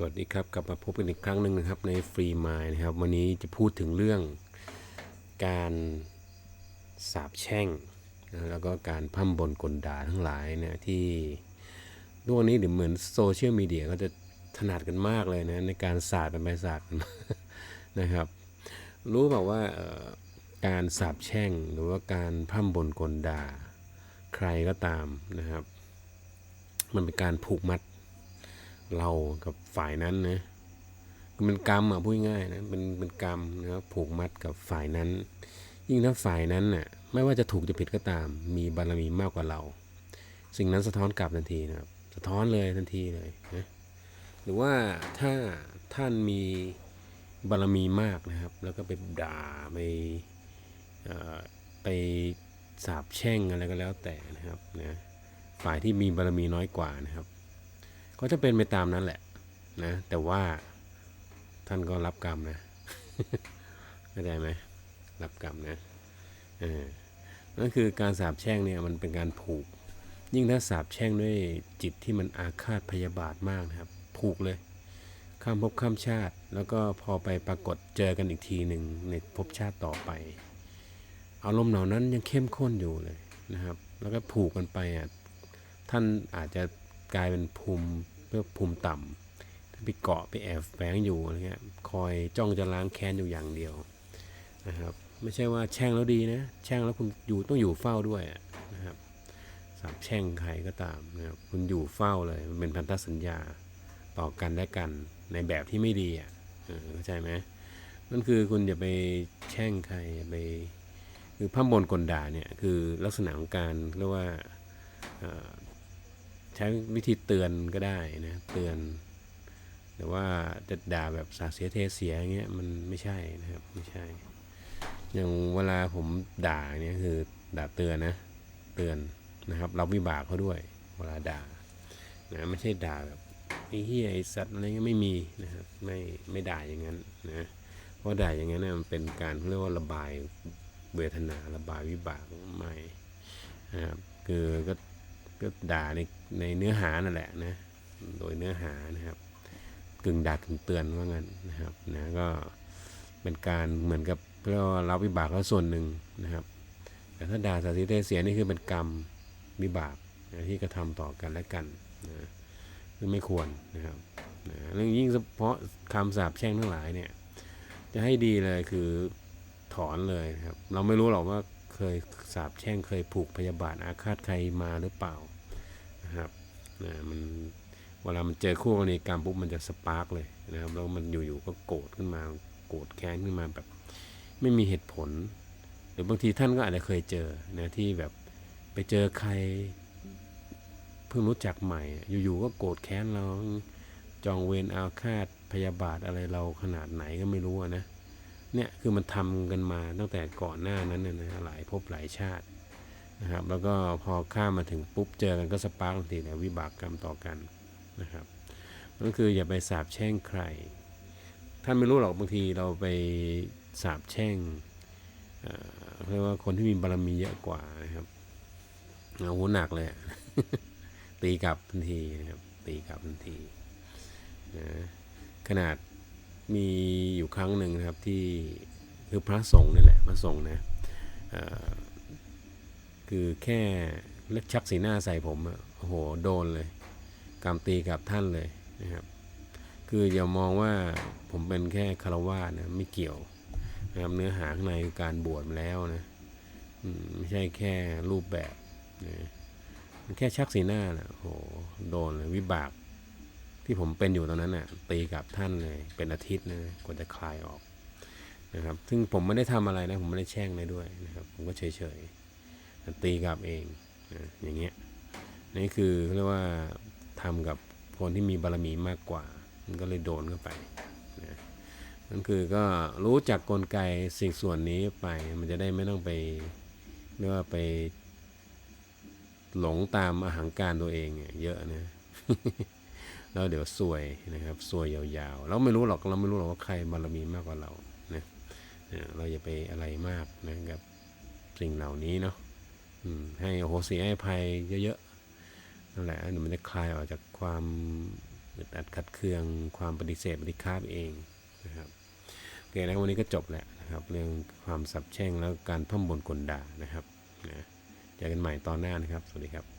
สวัสดีครับ กลับมาพบกันอีกครั้งหนึ่งนะครับในฟรีมายนะครับ วันนี้จะพูดถึงเรื่องการสาบแช่งนะแล้วก็การพั่มบนกลด่าทั้งหลายนี่ยที่ทุกวันนี้เดี๋ยวเหมือนโซเชียลมีเดียก็จะถนัดกันมากเลยนะ ในการสาดกันไปสาดกันนะครับ รู้แบบว่าการสาบแช่งหรือว่าการพั่มบนกลด่าใครก็ตามนะครับ มันเป็นการผูกมัด เรากับฝ่ายนั้นนะมันกรรมอะพูดง่ายนะเป็นเป็นกรรมนะครับผูกมัดกับฝ่ายนั้น ยิ่งถ้าฝ่ายนั้นน่ะไม่ว่าจะถูกจะผิดก็ตาม มีบารมีมากกว่าเรา สิ่งนั้นสะท้อนกลับทันทีนะครับ สะท้อนเลยทันทีเลยนะหรือว่าถ้าท่านมีบารมีมากนะครับ แล้วก็ไปด่าไปไปสาบแช่งอะไรก็แล้วแต่นะครับนะฝ่ายที่มีบารมีน้อยกว่านะครับ ก็จะเป็นไปตามนั้นแหละนะแต่ว่าท่านก็รับกรรมนะเข้าใจไหมรับกรรมนะเออนั่นคือการสาบแช่งเนี่ยมันเป็นการผูก ยิ่งถ้าสาบแช่งด้วยจิตที่มันอาฆาตพยาบาทมากนะครับ ผูกเลยข้ามภพข้ามชาติ แล้วก็พอไปปรากฏเจอกันอีกทีหนึ่งในภพชาติต่อไป อารมณ์เหล่านั้นยังเข้มข้นอยู่เลยนะครับ แล้วก็ผูกกันไปอะท่านอาจจะ กลายเป็นภูมิเพื่อภูมิต่ำไปเกาะไปแอบแฝงอยู่อะไรเงี้ยคอยจ้องจะล้างแค้นอยู่อย่างเดียวนะครับ ไม่ใช่ว่าแช่งแล้วดีนะ แช่งแล้วคุณอยู่ต้องอยู่เฝ้าด้วยนะครับสาบแช่งใครก็ตามนะครับคุณอยู่เฝ้าเลย มันเป็นพันธสัญญาต่อกันและกันในแบบที่ไม่ดีอะเข้าใจไหมนั่นคือคุณอย่าไปแช่งใครอย่าไปคือพร่ำบนกลด่าเนี่ยคือลักษณะของการเรียกว่า ใช้วิธีเตือนก็ได้นะเตือน แต่ว่าจะด่าแบบสาเสียเทเสียอย่างเงี้ยมันไม่ใช่นะครับไม่ใช่ อย่างเวลาผมด่าเนี่ยคือด่าเตือนนะ เตือนนะครับรับวิบากเขาด้วย เวลาด่านะไม่ใช่ด่าแบบไอ้เหี้ยไอ้สัตว์อะไรเงี้ยไม่มีนะครับไม่ไม่ด่าอย่างนั้นนะเพราะด่าอย่างนั้นนะมันเป็นการเรียกว่าระบายเวทนาระบายวิบากไม่นะครับคือก็ ก็ด่าในในเนื้อหานั่นแหละนะโดยเนื้อหานะครับ กึ่งด่ากึ่งเตือนว่างั้นนะครับนะก็เป็นการเหมือนกับเรียกว่ารับวิบากแล้วส่วนหนึ่งนะครับ แต่ถ้าด่าสาธิเทเสียนี่คือเป็นกรรมวิบากนะที่กระทำต่อกันและกันนะคือไม่ควรนะครับนะเรื่องยิ่งเฉพาะคำสาปแช่งทั้งหลายเนี่ย จะให้ดีเลยคือถอนเลยครับ เราไม่รู้หรอกว่า เคยสาบแช่งเคยผูกพยาบาทอาฆาตใครมาหรือเปล่านะครับนะมันเวลามันเจอคู่กรณีกรรมปุ๊บมันจะสปาร์กเลยนะครับแล้วมันอยู่ๆก็โกรธขึ้นมาโกรธแค้นขึ้นมาแบบไม่มีเหตุผล หรือบางทีท่านก็อาจจะเคยเจอนะที่แบบไปเจอใครเพิ่งรู้จักใหม่ อยู่ๆก็โกรธแค้นเราจองเวรอาฆาตพยาบาทอะไรเราขนาดไหนก็ไม่รู้นะ เนี่ยคือมันทำกันมาตั้งแต่ก่อนหน้านั้นนะนะหลายภพหลายชาตินะครับ แล้วก็พอข้ามมาถึงปุ๊บเจอกันก็สปาร์กทันทีเลยวิบากกรรมต่อกันนะครับนั่นคืออย่าไปสาบแช่งใคร ท่านไม่รู้หรอกบางทีเราไปสาบแช่งเรียกว่าคนที่มีบารมีเยอะกว่านะครับเอาหัวหนักเลยตีกลับทันทีนะครับตีกลับทันทีนะขนาด มีอยู่ครั้งหนึ่งนะครับที่คือพระสงฆ์นี่แหละพระสงฆ์นะคือแค่เล็กชักสีหน้าใส่ผมโอ้โหโดนเลยกรรมตีกับท่านเลยนะครับ คืออย่ามองว่าผมเป็นแค่คารวาสนะไม่เกี่ยวนะครับเนื้อหาข้างในคือการบวชมาแล้วนะไม่ใช่แค่รูปแบบนะแค่ชักสีหน้านะโอ้โหโดนเลยวิบาก ที่ผมเป็นอยู่ตอนนั้นน่ะตีกับท่านเลยเป็นอาทิตย์นะกว่าจะคลายออกนะครับ ซึ่งผมไม่ได้ทำอะไรนะผมไม่ได้แช่งเลยด้วยนะครับ ผมก็เฉยๆตีกับเองนะอย่างเงี้ยนี่คือเรียกว่าทำกับคนที่มีบารมีมากกว่า มันก็เลยโดนเข้าไปนะนั่นคือก็รู้จักกลไกสิ่งส่วนนี้ไป มันจะได้ไม่ต้องไปเรียกว่าไปหลงตามอาหางการตัวเองเยอะนะ แล้วเดี๋ยวซวยนะครับซวยยาวๆ เราไม่รู้หรอกเราไม่รู้หรอกว่าใครบารมีมากกว่าเรานะเออเราอย่าไปอะไรมากนะกับสิ่งเหล่านี้เนาะให้โหสิให้ภัยเยอะๆนั่นแหละเดี๋ยวมันจะคลายออกจากความอึดอัดขัดเคืองความปฏิเสธปฏิฆาบเองนะครับโอเคนะวันนี้ก็จบแล้วนะครับ เรื่องความสับแช่งแล้วการพร่ำบนกลด่านะครับนะเจอกันใหม่ตอนหน้านะครับ สวัสดีครับ